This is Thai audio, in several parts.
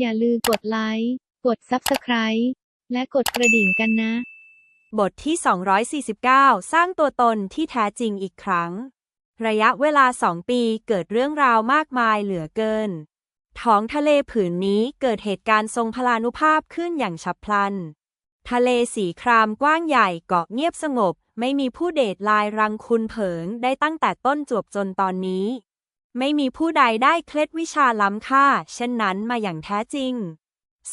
อย่าลืมกดไลค์ กด Subscribe และกดกระดิ่งกันนะ บทที่ 249 สร้างตัวตนที่แท้จริงอีกครั้ง ระยะเวลาสองปีเกิดเรื่องราวมากมายเหลือเกิน ท้องทะเลผืนนี้เกิดเหตุการณ์ทรงพลานุภาพขึ้นอย่างฉับพลัน ทะเลสีครามกว้างใหญ่เกาะเงียบสงบ ไม่มีผู้เดชลายรังคุณเผิงได้ตั้งแต่ต้นจวบจนตอนนี้ ไม่มีผู้ใดได้เคล็ดวิชาล้ำค่า เช่นนั้นมาอย่างแท้จริง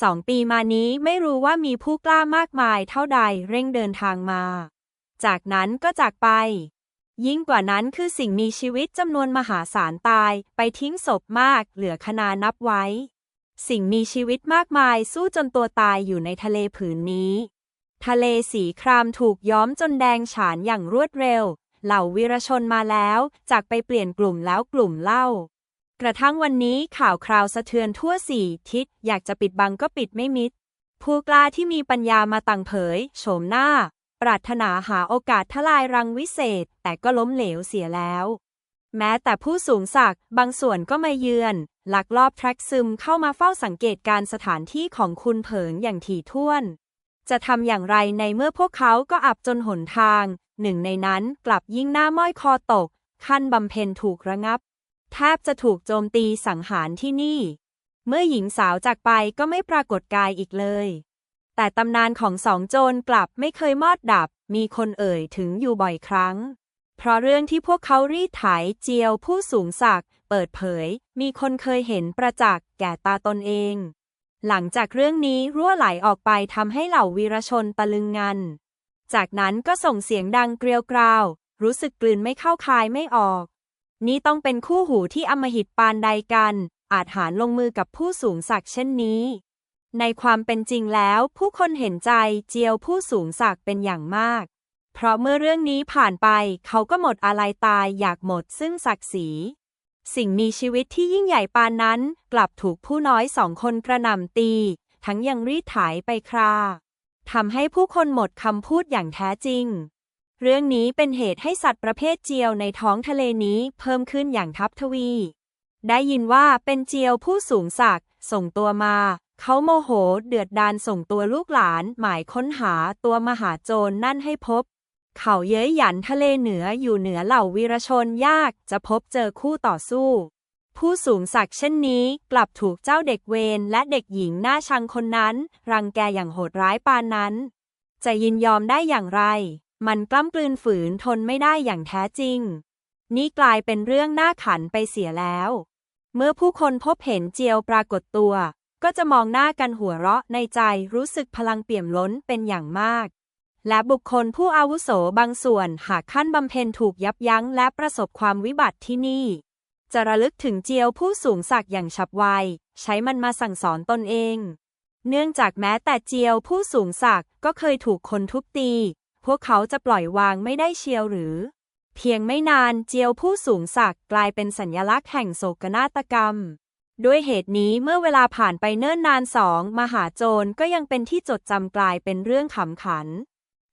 สองปีมานี้ไม่รู้ว่ามีผู้กล้ามากมายเท่าใดเร่งเดินทางมา จากนั้นก็จากไป ยิ่งกว่านั้นคือสิ่งมีชีวิตจำนวนมหาศาลตายไปทิ้งศพมากเหลือคนานับไว้ สิ่งมีชีวิตมากมายสู้จนตัวตายอยู่ในทะเลผืนนี้ ทะเลสีครามถูกย้อมจนแดงฉานอย่างรวดเร็ว เหล่าวีรชนมาแล้ว จากไปเปลี่ยนกลุ่มแล้วกลุ่มเล่า กระทั่งวันนี้ข่าวคราวสะเทือนทั่วสี่ทิศอยากจะปิดบังก็ปิดไม่มิด ผู้กล้าที่มีปัญญามาต่างเผย โฉมหน้า ปรารถนาหาโอกาสทลายรังวิเศษ แต่ก็ล้มเหลวเสียแล้ว แม้แต่ผู้สูงศักดิ์บางส่วนก็มาเยือน ลักลอบแทรกซึมเข้ามาเฝ้าสังเกตการสถานที่ของคุณเผิงอย่างถี่ถ้วนจะทำอย่างไรในเมื่อพวกเขาก็อับจนหนทาง หนึ่งในนั้นกลับยิ่งหน้าม้อยคอตก ขั้นบำเพ็ญถูกระงับ แทบจะถูกโจมตีสังหารที่นี่ เมื่อหญิงสาวจากไปก็ไม่ปรากฏกายอีกเลย แต่ตำนานของสองโจรกลับไม่เคยมอดดับ มีคนเอ่ยถึงอยู่บ่อยครั้ง เพราะเรื่องที่พวกเขารีดไถเจียวผู้สูงศักดิ์เปิดเผย มีคนเคยเห็นประจักษ์แก่ตาตนเองหลังจากเรื่องนี้รั่วไหลออกไปทำให้เหล่าวีรชนตะลึงงัน จากนั้นก็ส่งเสียงดังเกรียวกราว รู้สึกกลืนไม่เข้าคายไม่ออก นี่ต้องเป็นคู่หูที่อมหิตปานใดกัน อาจหารลงมือกับผู้สูงศักดิ์เช่นนี้ ในความเป็นจริงแล้ว ผู้คนเห็นใจเจียวผู้สูงศักดิ์เป็นอย่างมาก เพราะเมื่อเรื่องนี้ผ่านไปเขาก็หมดอาลัยตายอยากหมดซึ่งศักดิ์ศรีสิ่งมีชีวิตที่ยิ่งใหญ่ปานนั้น กลับถูกผู้น้อยสองคนกระหน่ำตี ทั้งยังรีดไถไปครา ทำให้ผู้คนหมดคำพูดอย่างแท้จริง เรื่องนี้เป็นเหตุให้สัตว์ประเภทเจียวในท้องทะเลนี้เพิ่มขึ้นอย่างทับทวี ได้ยินว่าเป็นเจียวผู้สูงศักดิ์ส่งตัวมา เขาโมโหเดือดดานส่งตัวลูกหลาน หมายค้นหาตัวมหาโจรนั่นให้พบ เขาเย้ยหยันทะเลเหนืออยู่เหนือเหล่าวีรชนยากจะพบเจอคู่ต่อสู้ ผู้สูงศักดิ์เช่นนี้ กลับถูกเจ้าเด็กเวรและเด็กหญิงหน้าชังคนนั้น รังแกอย่างโหดร้ายปานนั้น จะยินยอมได้อย่างไร มันกล้ำกลืนฝืนทนไม่ได้อย่างแท้จริง นี่กลายเป็นเรื่องน่าขันไปเสียแล้ว เมื่อผู้คนพบเห็นเจียวปรากฏตัว ก็จะมองหน้ากันหัวเราะในใจรู้สึกพลังเปี่ยมล้นเป็นอย่างมากและบุคคลผู้อาวุโสบางส่วนหากขั้นบำเพ็ญถูกยับยั้งและประสบความวิบัติที่นี่ จะระลึกถึงเจียวผู้สูงศักดิ์อย่างฉับไว ใช้มันมาสั่งสอนตนเอง เนื่องจากแม้แต่เจียวผู้สูงศักดิ์ก็เคยถูกคนทุบตี พวกเขาจะปล่อยวางไม่ได้เชียวหรือ เพียงไม่นานเจียวผู้สูงศักดิ์กลายเป็นสัญลักษณ์แห่งโศกนาฏกรรม ด้วยเหตุนี้เมื่อเวลาผ่านไปเนิ่นนานสองมหาโจรก็ยังเป็นที่จดจำกลายเป็นเรื่องขำขัน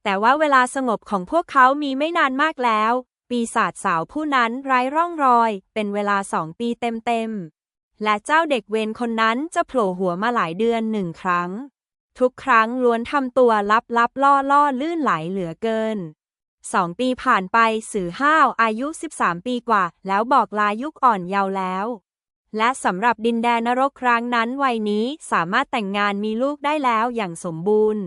แต่ว่าเวลาสงบของพวกเขามีไม่นานมากแล้ว ปีศาจสาวผู้นั้นไร้ร่องรอย เป็นเวลาสองปีเต็มๆ และเจ้าเด็กเวรคนนั้นจะโผล่หัวมาหลายเดือนหนึ่งครั้ง ทุกครั้งล้วนทำตัวลับลับล่อล่อลื่นไหลเหลือเกินสองปีผ่านไปสื่อห้าวอายุ 13 ปีกว่า แล้วบอกลายุคอ่อนเยาว์แล้ว และสำหรับดินแดนนรกครั้งนั้นวัยนี้สามารถแต่งงานมีลูกได้แล้วอย่างสมบูรณ์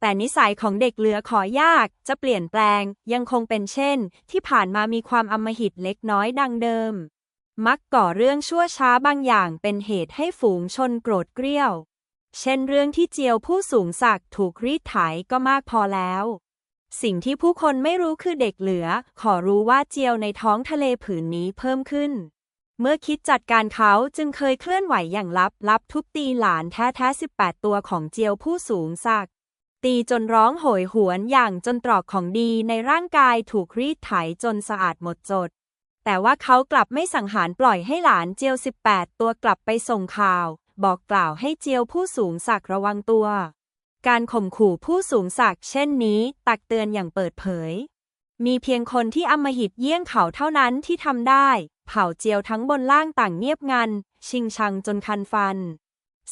แต่นิสัยของเด็กเหลือขอยากจะเปลี่ยนแปลง ยังคงเป็นเช่น ที่ผ่านมามีความอำมหิตเล็กน้อยดังเดิม มักก่อเรื่องชั่วช้าบางอย่างเป็นเหตุให้ฝูงชนโกรธเกรี้ยว เช่นเรื่องที่เจียวผู้สูงศักดิ์ถูกรีดไถก็มากพอแล้ว สิ่งที่ผู้คนไม่รู้คือเด็กเหลือ ขอรู้ว่าเจียวในท้องทะเลผืนนี้เพิ่มขึ้นเมื่อคิดจัดการเขาจึงเคยเคลื่อนไหวอย่างลับ ลับทุบตีหลานแท้แท้18 ตัวของเจียวผู้สูงศักดิ์ ตีจนร้องโหยหวนอย่างจนตรอกของดีในร่างกายถูกรีดไถจนสะอาดหมดจด แต่ว่าเขากลับไม่สังหารปล่อยให้หลานเจียว 18 ตัวกลับไปส่งข่าว บอกกล่าวให้เจียวผู้สูงศักดิ์ระวังตัว การข่มขู่ผู้สูงศักดิ์เช่นนี้ ตักเตือนอย่างเปิดเผย มีเพียงคนที่อำมหิตเยี่ยงเขาเท่านั้นที่ทำได้ เผ่าเจียวทั้งบนล่างต่างเงียบงัน ชิงชังจนคันฟัน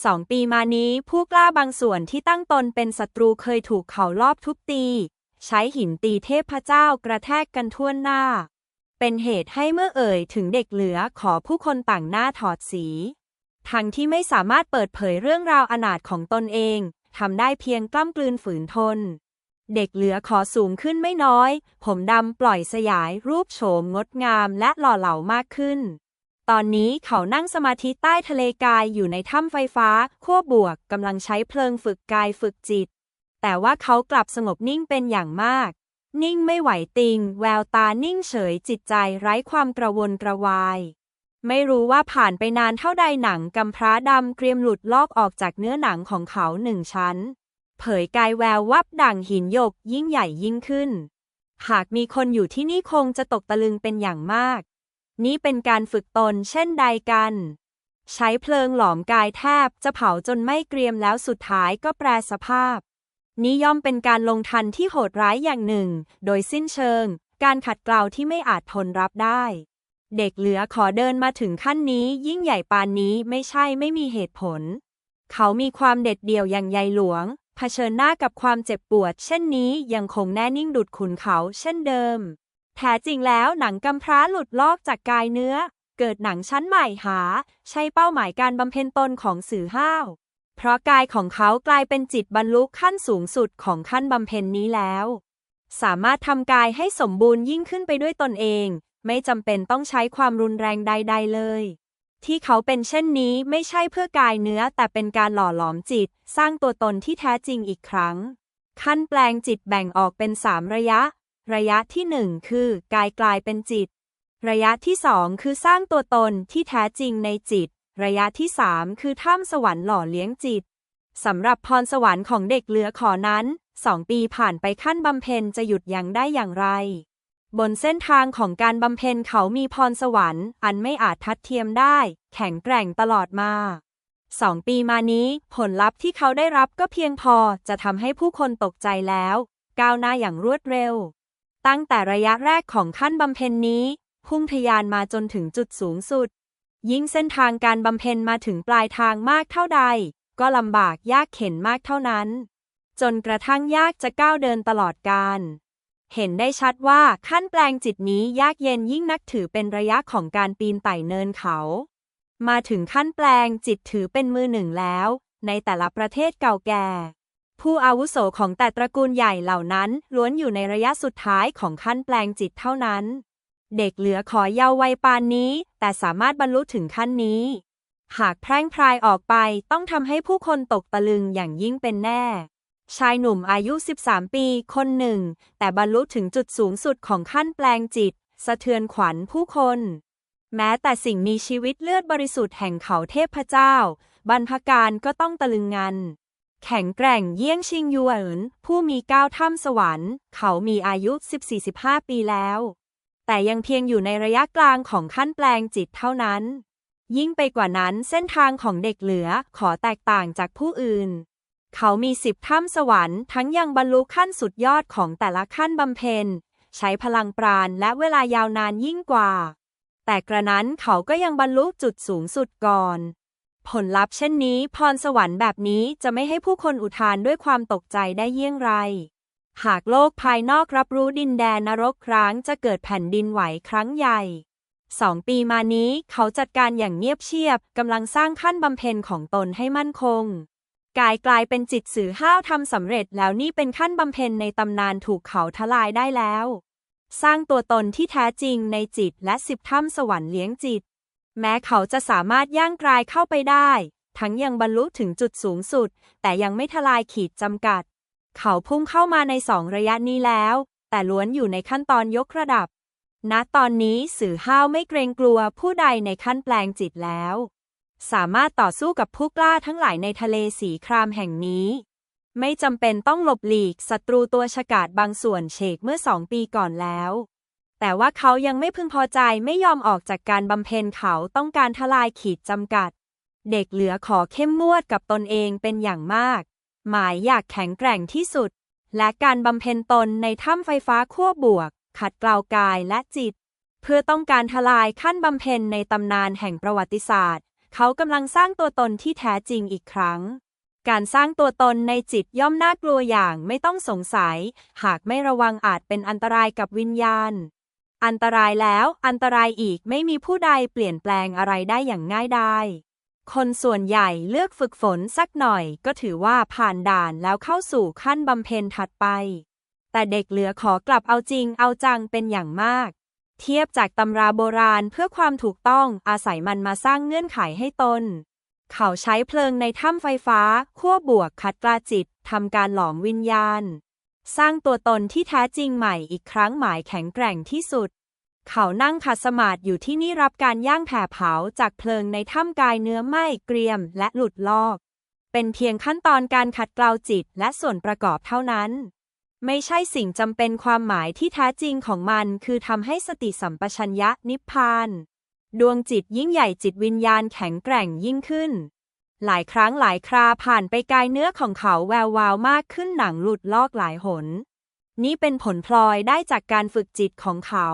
สองปีมานี้ผู้กล้าบางส่วนที่ตั้งตนเป็นศัตรูเคยถูกเขาลอบทุบตี ใช้หินตีเทพเจ้ากระแทกกันทั่วหน้า เป็นเหตุให้เมื่อเอ่ยถึงเด็กเหลือขอผู้คนต่างหน้าถอดสี ทั้งที่ไม่สามารถเปิดเผยเรื่องราวอนาถของตนเองทำได้เพียงกล้ำกลืนฝืนทน เด็กเหลือขอสูงขึ้นไม่น้อย ผมดำปล่อยสยายรูปโฉมงดงามและหล่อเหลามากขึ้น ตอนนี้เขานั่งสมาธิใต้ทะเลกายอยู่ในถ้ำไฟฟ้าขั้วบวกกำลังใช้เพลิงฝึกกายฝึกจิต แต่ว่าเขากลับสงบนิ่งเป็นอย่างมาก นิ่งไม่ไหวติง แววตานิ่งเฉยจิตใจไร้ความกระวนกระวาย ไม่รู้ว่าผ่านไปนานเท่าใดหนังกำพร้าดำเกรียมหลุดลอกออกจากเนื้อหนังของเขาหนึ่งชั้น เผยกายแวววับดั่งหินหยกยิ่งใหญ่ยิ่งขึ้น หากมีคนอยู่ที่นี่คงจะตกตะลึงเป็นอย่างมาก นี่เป็นการฝึกตนเช่นใดกัน ใช้เพลิงหลอมกายแทบจะเผาจนไม่เกรียมแล้วสุดท้ายก็แปรสภาพ นี้ย่อมเป็นการลงทันที่โหดร้ายอย่างหนึ่ง โดยสิ้นเชิง การขัดเกลาที่ไม่อาจทนรับได้ เด็กเหลือขอเดินมาถึงขั้นนี้ยิ่งใหญ่ปานนี้ไม่ใช่ไม่มีเหตุผล เขามีความเด็ดเดี่ยวอย่างใยหลวงเผชิญหน้ากับความเจ็บปวด เช่นนี้ยังคงแน่นิ่งดุดขุนเขาเช่นเดิม แท้จริงแล้วหนังกำพร้าหลุดลอกจากกายเนื้อ เกิดหนังชั้นใหม่หา ใช่เป้าหมายการบำเพ็ญตนของสื่อห้าว เพราะกายของเขากลายเป็นจิตบรรลุขั้นสูงสุดของขั้นบำเพ็ญนี้แล้ว สามารถทำกายให้สมบูรณ์ยิ่งขึ้นไปด้วยตนเอง ไม่จำเป็นต้องใช้ความรุนแรงใด ๆ เลย ที่เขาเป็นเช่นนี้ไม่ใช่เพื่อกายเนื้อแต่เป็นการหล่อหลอมจิต สร้างตัวตนที่แท้จริงอีกครั้งขั้นแปลงจิตแบ่งออกเป็นสามระยะ ระยะที่หนึ่งคือกายกลายเป็นจิต ระยะที่สองคือสร้างตัวตนที่แท้จริงในจิต ระยะที่สามคือถ้ำสวรรค์หล่อเลี้ยงจิตสำหรับพรสวรรค์ของเด็กเหลือขอนั้นสองปีผ่านไปขั้นบำเพ็ญจะหยุดยั้งได้อย่างไร บนเส้นทางของการบำเพ็ญเขามีพรสวรรค์ อันไม่อาจทัดเทียมได้ แข็งแกร่งตลอดมาสองปีมานี้ผลลัพธ์ที่เขาได้รับก็เพียงพอจะทำให้ผู้คนตกใจแล้ว ก้าวหน้าอย่างรวดเร็ว ตั้งแต่ระยะแรกของขั้นบำเพ็ญนี้ พุ่งทะยานมาจนถึงจุดสูงสุด ยิ่งเส้นทางการบำเพ็ญมาถึงปลายทางมากเท่าใด ก็ลำบากยากเข็นมากเท่านั้น จนกระทั่งยากจะก้าวเดินตลอดการเห็นได้ชัดว่าขั้นแปลงจิตนี้ยากเย็นยิ่งนักถือเป็นระยะของการปีนไต่เนินเขา มาถึงขั้นแปลงจิตถือเป็นมือหนึ่งแล้ว ในแต่ละประเทศเก่าแก่ ผู้อาวุโสของแต่ตระกูลใหญ่เหล่านั้น ล้วนอยู่ในระยะสุดท้ายของขั้นแปลงจิตเท่านั้น เด็กเหลือขอเยาว์วัยปานนี้ แต่สามารถบรรลุถึงขั้นนี้ หากแพร่งพรายออกไปต้องทำให้ผู้คนตกตะลึงอย่างยิ่งเป็นแน่ ชายหนุ่มอายุ 13 ปีคนหนึ่ง แต่บรรลุถึงจุดสูงสุดของขั้นแปลงจิต สะเทือนขวัญผู้คน แม้แต่สิ่งมีชีวิตเลือดบริสุทธิ์แห่งเขาเทพเจ้า บรรพการก็ต้องตะลึงงัน แข็งแกร่งเยี่ยงชิงยูเอินผู้มีก้าวถ้ำสวรรค์ เขามีอายุ 14-15 ปีแล้ว แต่ยังเพียงอยู่ในระยะกลางของขั้นแปลงจิตเท่านั้น ยิ่งไปกว่านั้นเส้นทางของเด็กเหลือขอแตกต่างจากผู้อื่น เขามีสิบถ้ำสวรรค์ทั้งยังบรรลุขั้นสุดยอดของแต่ละขั้นบำเพ็ญ ใช้พลังปราณและเวลายาวนานยิ่งกว่า แต่กระนั้นเขาก็ยังบรรลุจุดสูงสุดก่อน ผลลัพธ์เช่นนี้ พรสวรรค์แบบนี้จะไม่ให้ผู้คนอุทานด้วยความตกใจได้เยี่ยงไร หากโลกภายนอกรับรู้ดินแดนนรกร้างจะเกิดแผ่นดินไหวครั้งใหญ่สองปีมานี้เขาจัดการอย่างเงียบเชียบกำลังสร้างขั้นบำเพ็ญของตนให้มั่นคง กายกลายเป็นจิตสื่อห้าวทำสำเร็จแล้วนี่เป็นขั้นบำเพ็ญในตำนานถูกเขาทลายได้แล้ว สร้างตัวตนที่แท้จริงในจิตและสิบถ้ำสวรรค์เลี้ยงจิต แม้เขาจะสามารถย่างกลายเข้าไปได้ ทั้งยังบรรลุถึงจุดสูงสุด แต่ยังไม่ทลายขีดจำกัด เขาพุ่งเข้ามาในสองระยะนี้แล้ว แต่ล้วนอยู่ในขั้นตอนยกระดับ ณ ตอนนี้สื่อห้าวไม่เกรงกลัวผู้ใดในขั้นแปลงจิตแล้ว สามารถต่อสู้กับผู้กล้าทั้งหลายในทะเลสีครามแห่งนี้ ไม่จำเป็นต้องหลบหลีกศัตรูตัวฉกาจบางส่วนเฉกเมื่อสองปีก่อนแล้ว แต่ว่าเขายังไม่พึงพอใจไม่ยอมออกจากการบำเพ็ญเขาต้องการทลายขีดจำกัด เด็กเหลือขอเข้มงวดกับตนเองเป็นอย่างมาก หมายอยากแข็งแกร่งที่สุด และการบำเพ็ญตนในถ้ำไฟฟ้าขั้วบวก ขัดเกลากายและจิต เพื่อต้องการทลายขั้นบำเพ็ญในตำนานแห่งประวัติศาสตร์ เขากำลังสร้างตัวตนที่แท้จริงอีกครั้งการสร้างตัวตนในจิตย่อมน่ากลัวอย่างไม่ต้องสงสัย หากไม่ระวังอาจเป็นอันตรายกับวิญญาณ อันตรายแล้วอันตรายอีกไม่มีผู้ใดเปลี่ยนแปลงอะไรได้อย่างง่ายดายคนส่วนใหญ่เลือกฝึกฝนสักหน่อย ก็ถือว่าผ่านด่านแล้วเข้าสู่ขั้นบำเพ็ญถัดไป แต่เด็กเหลือขอกลับเอาจริงเอาจังเป็นอย่างมาก เทียบจากตำราโบราณเพื่อความถูกต้องอาศัยมันมาสร้างเงื่อนไขให้ตน เขาใช้เพลิงในถ้ำไฟฟ้าขั้วบวกขัดกลาจิตทำการหลอมวิญญาณ สร้างตัวตนที่แท้จริงใหม่อีกครั้งหมายแข็งแกร่งที่สุด เขานั่งขัดสมาธิอยู่ที่นี่รับการย่างแผ่เผาจากเพลิงในถ้ำกายเนื้อไหม้เกรียมและหลุดลอก เป็นเพียงขั้นตอนการขัดเกลาจิตและส่วนประกอบเท่านั้น ไม่ใช่สิ่งจำเป็นความหมายที่แท้จริงของมันคือทำให้สติสัมปชัญญะนิพพาน ดวงจิตยิ่งใหญ่จิตวิญญาณแข็งแกร่งยิ่งขึ้น หลายครั้งหลายคราผ่านไปกายเนื้อของเขาแวววาวมากขึ้นหนังหลุดลอกหลายหน นี่เป็นผลพลอยได้จากการฝึกจิตของเขา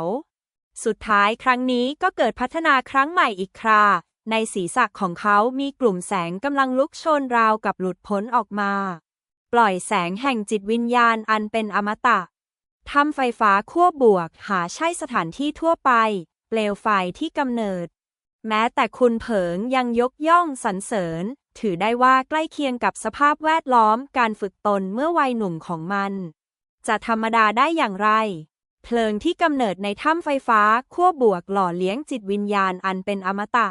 สุดท้ายครั้งนี้ก็เกิดพัฒนาครั้งใหม่อีกครา ในศีรษะของเขามีกลุ่มแสงกำลังลุกโชนราวกับหลุดพ้นออกมา ปล่อยแสงแห่งจิตวิญญาณอันเป็นอมตะทำไฟฟ้าขั้วบวกหาใช่สถานที่ทั่วไป เปลวไฟที่กำเนิด แม้แต่คุณเผิงยังยกย่องสรรเสริญ ถือได้ว่าใกล้เคียงกับสภาพแวดล้อมการฝึกตนเมื่อวัยหนุ่มของมัน จะธรรมดาได้อย่างไร เพลิงที่กำเนิดในถ้ำไฟฟ้าขั้วบวกหล่อเลี้ยงจิตวิญญาณอันเป็นอมตะ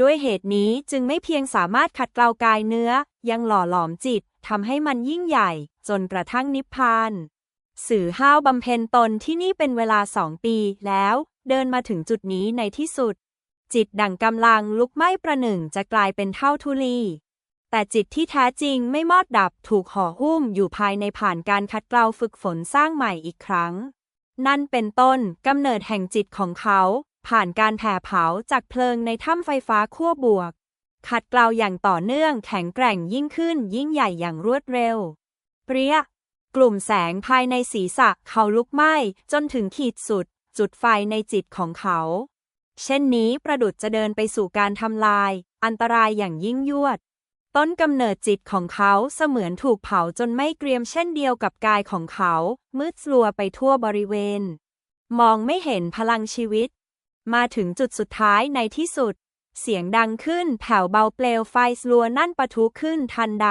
ด้วยเหตุนี้จึงไม่เพียงสามารถขัดเกลากายเนื้อ ยังหล่อหลอมจิตทำให้มันยิ่งใหญ่ จนกระทั่งนิพพาน สื่อห้าวบำเพ็ญตนที่นี่เป็นเวลาสองปีแล้ว เดินมาถึงจุดนี้ในที่สุด จิตดั่งกำลังลุกไหม้ประหนึ่งจะกลายเป็นเท่าทุลี แต่จิตที่แท้จริงไม่มอดดับถูกห่อหุ้มอยู่ภายในผ่านการคัดเกลาฝึกฝนสร้างใหม่อีกครั้ง นั่นเป็นต้นกำเนิดแห่งจิตของเขา ผ่านการแผ่เผาจากเพลิงในถ้ำไฟฟ้าขั้วบวก ขัดเกลาอย่างต่อเนื่องแข็งแกร่งยิ่งขึ้นยิ่งใหญ่อย่างรวดเร็ว เปรี้ยกลุ่มแสงภายในศีรษะเขาลุกไหม้จนถึงขีดสุด จุดไฟในจิตของเขา เช่นนี้ประดุจจะเดินไปสู่การทำลาย อันตรายอย่างยิ่งยวด ต้นกำเนิดจิตของเขาเสมือนถูกเผาจนไม่เกรียมเช่นเดียวกับกายของเขา มืดสลัวไปทั่วบริเวณ มองไม่เห็นพลังชีวิต มาถึงจุดสุดท้ายในที่สุด เสียงดังขึ้นแผ่วเบาเปลวไฟสลัวนั่นปะทุขึ้นทันใด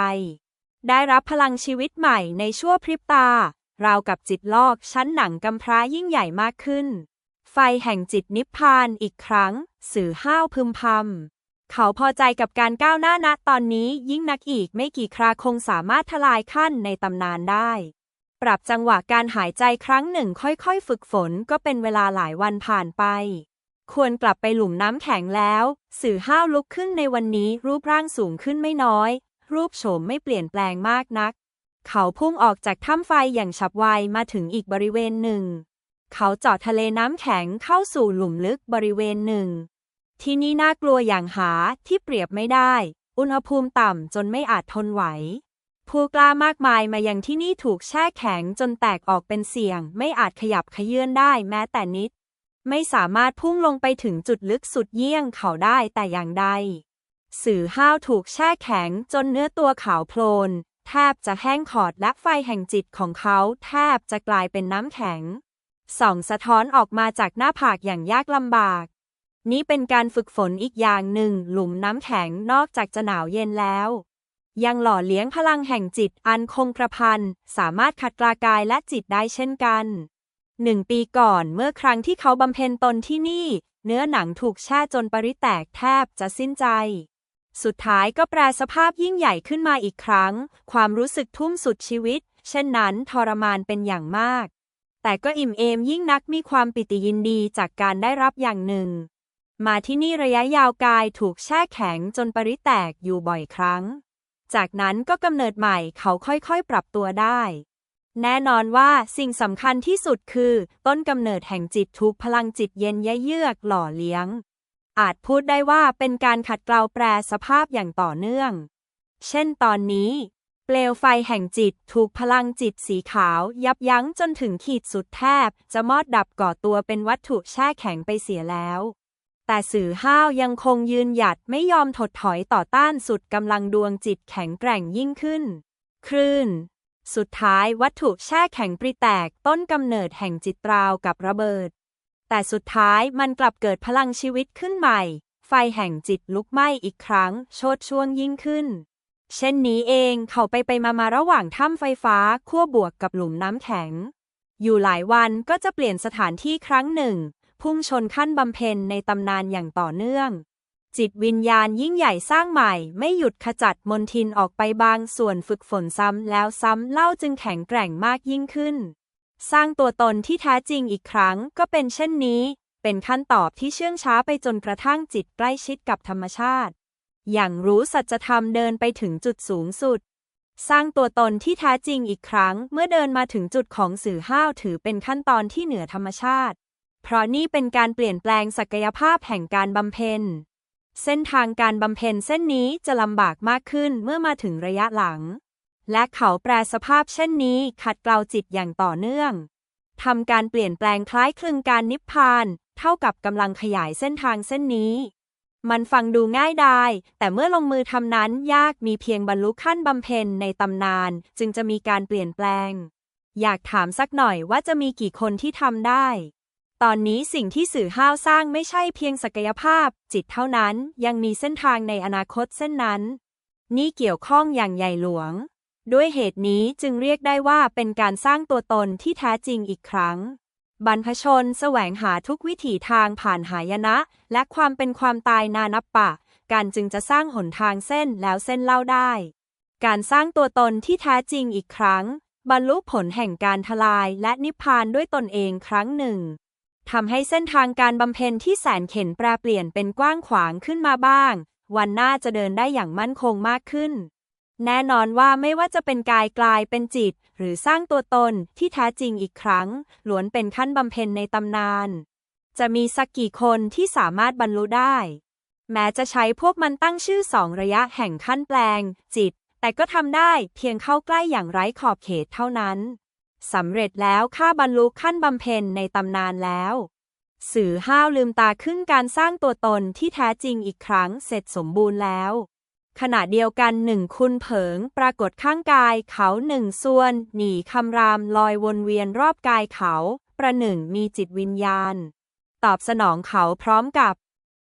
ได้รับพลังชีวิตใหม่ในชั่วพริบตาราวกับจิตลอกชั้นหนังกำพร้ายิ่งใหญ่มากขึ้น ไฟแห่งจิตนิพพานอีกครั้ง สื่อห้าวพึมพำ เขาพอใจกับการก้าวหน้าณตอนนี้ยิ่งนักอีกไม่กี่คราคงสามารถทลายขั้นในตำนานได้ ปรับจังหวะการหายใจครั้งหนึ่งค่อยๆ ฝึกฝนก็เป็นเวลาหลายวันผ่านไป ควรกลับไปหลุมน้ำแข็งแล้ว สื่อห้าวลุกขึ้นในวันนี้รูปร่างสูงขึ้นไม่น้อย รูปโฉมไม่เปลี่ยนแปลงมากนัก เขาพุ่งออกจากถ้ำไฟอย่างฉับไวมาถึงอีกบริเวณหนึ่ง เขาเจาะทะเลน้ำแข็งเข้าสู่หลุมลึกบริเวณหนึ่ง ที่นี่น่ากลัวอย่างหาที่เปรียบไม่ได้ อุณหภูมิต่ำจนไม่อาจทนไหว ผู้กล้ามากมายมายังที่นี่ถูกแช่แข็งจนแตกออกเป็นเสี่ยง ไม่อาจขยับขยื่นได้แม้แต่นิด ไม่สามารถพุ่งลงไปถึงจุดลึกสุดเยี่ยงเขาได้แต่อย่างใด สื่อห้าวถูกแช่แข็งจนเนื้อตัวขาวโพลนแทบจะแห้งขอดและไฟแห่งจิตของเขาแทบจะกลายเป็นน้ำแข็ง ส่องสะท้อนออกมาจากหน้าผากอย่างยากลำบาก นี่เป็นการฝึกฝนอีกอย่างหนึ่ง หลุมน้ำแข็งนอกจากจะหนาวเย็นแล้ว ยังหล่อเลี้ยงพลังแห่งจิตอันคงกระพันสามารถขัดกลากายและจิตได้เช่นกันหนึ่งปีก่อนเมื่อครั้งที่เขาบำเพ็ญตนที่นี่ เนื้อหนังถูกแช่จนปริแตกแทบจะสิ้นใจ สุดท้ายก็แปรสภาพยิ่งใหญ่ขึ้นมาอีกครั้ง ความรู้สึกทุ่มสุดชีวิต เช่นนั้นทรมานเป็นอย่างมาก แต่ก็อิ่มเอมยิ่งนักมีความปิติยินดีจากการได้รับอย่างหนึ่ง มาที่นี่ระยะยาวกายถูกแช่แข็งจนปริแตกอยู่บ่อยครั้ง จากนั้นก็กำเนิดใหม่เขาค่อยๆปรับตัวได้ แน่นอนว่าสิ่งสำคัญที่สุดคือ ต้นกำเนิดแห่งจิตถูกพลังจิตเย็นยเยือกหล่อเลี้ยง อาจพูดได้ว่าเป็นการขัดเกลาแปรสภาพอย่างต่อเนื่อง เช่นตอนนี้ เปลวไฟแห่งจิตถูกพลังจิตสีขาว ยับยั้งจนถึงขีดสุดแทบ จะมอดดับก่อตัวเป็นวัตถุแช่แข็งไปเสียแล้ว แต่สื่อห้าวยังคงยืนหยัดไม่ยอมถดถอยต่อต้านสุดกำลังดวงจิตแข็งแกร่งยิ่งขึ้น คลื่น สุดท้ายวัตถุแช่แข็งปริแตกต้นกำเนิดแห่งจิตราวกับระเบิด แต่สุดท้ายมันกลับเกิดพลังชีวิตขึ้นใหม่ ไฟแห่งจิตลุกไหม้อีกครั้ง โชดช่วงยิ่งขึ้น เช่นนี้เองเขาไปไปมามาระหว่างถ้ำไฟฟ้าขั้วบวกกับหลุมน้ำแข็ง อยู่หลายวันก็จะเปลี่ยนสถานที่ครั้งหนึ่ง พุ่งชนขั้นบำเพ็ญในตำนานอย่างต่อเนื่อง จิตวิญญาณยิ่งใหญ่สร้างใหม่ ไม่หยุดขจัดมนทินออกไปบางส่วนฝึกฝนซ้ำแล้วซ้ำเล่าจึงแข็งแกร่งมากยิ่งขึ้น สร้างตัวตนที่แท้จริงอีกครั้งก็เป็นเช่นนี้ เป็นขั้นตอบที่เชื่องช้าไปจนกระทั่งจิตใกล้ชิดกับธรรมชาติ อย่างรู้สัจธรรมเดินไปถึงจุดสูงสุด สร้างตัวตนที่แท้จริงอีกครั้ง เมื่อเดินมาถึงจุดของสื่อห้าวถือเป็นขั้นตอนที่เหนือธรรมชาติ เพราะนี่เป็นการเปลี่ยนแปลงศักยภาพแห่งการบำเพ็ญ เส้นทางการบำเพ็ญเส้นนี้จะลำบากมากขึ้นเมื่อมาถึงระยะหลัง และเขาแปรสภาพเช่นนี้ขัดเกลาจิตอย่างต่อเนื่องทำการเปลี่ยนแปลงคล้ายคลึงการนิพพาน เท่ากับกำลังขยายเส้นทางเส้นนี้ มันฟังดูง่ายดาย แต่เมื่อลงมือทำนั้นยากมีเพียงบรรลุขั้นบำเพ็ญในตำนาน จึงจะมีการเปลี่ยนแปลง อยากถามสักหน่อยว่าจะมีกี่คนที่ทำได้ ตอนนี้สิ่งที่สื่อห้าวสร้างไม่ใช่เพียงศักยภาพ จิตเท่านั้นยังมีเส้นทางในอนาคตเส้นนั้น นี่เกี่ยวข้องอย่างใหญ่หลวง ด้วยเหตุนี้จึงเรียกได้ว่าเป็นการสร้างตัวตนที่แท้จริงอีกครั้ง บรรพชนแสวงหาทุกวิถีทางผ่านหายนะ และความเป็นความตายนานับปะ การจึงจะสร้างหนทางเส้นแล้วเส้นเล่าได้ การสร้างตัวตนที่แท้จริงอีกครั้ง บรรลุผลแห่งการทลายและนิพพานด้วยตนเองครั้งหนึ่งทำให้เส้นทางการบำเพ็ญที่แสนเข็ญแปรเปลี่ยนเป็นกว้างขวางขึ้นมาบ้าง วันหน้าจะเดินได้อย่างมั่นคงมากขึ้น แน่นอนว่าไม่ว่าจะเป็นกายกลายเป็นจิต หรือสร้างตัวตนที่แท้จริงอีกครั้ง ล้วนเป็นขั้นบำเพ็ญในตำนาน จะมีสักกี่คนที่สามารถบรรลุได้ แม้จะใช้พวกมันตั้งชื่อสองระยะแห่งขั้นแปลง จิต แต่ก็ทำได้เพียงเข้าใกล้อย่างไร้ขอบเขตเท่านั้นสำเร็จแล้วข้าบรรลุขั้นบำเพ็ญในตำนานแล้ว สื่อห้าวลืมตาขึ้นการสร้างตัวตนที่แท้จริงอีกครั้งเสร็จสมบูรณ์แล้ว ขณะเดียวกันหนึ่งคุณเผิง ปรากฏข้างกายเขาหนึ่งส่วน หนีคำรามลอยวนเวียนรอบกายเขา ประหนึ่งมีจิตวิญญาณ ตอบสนองเขาพร้อมกับ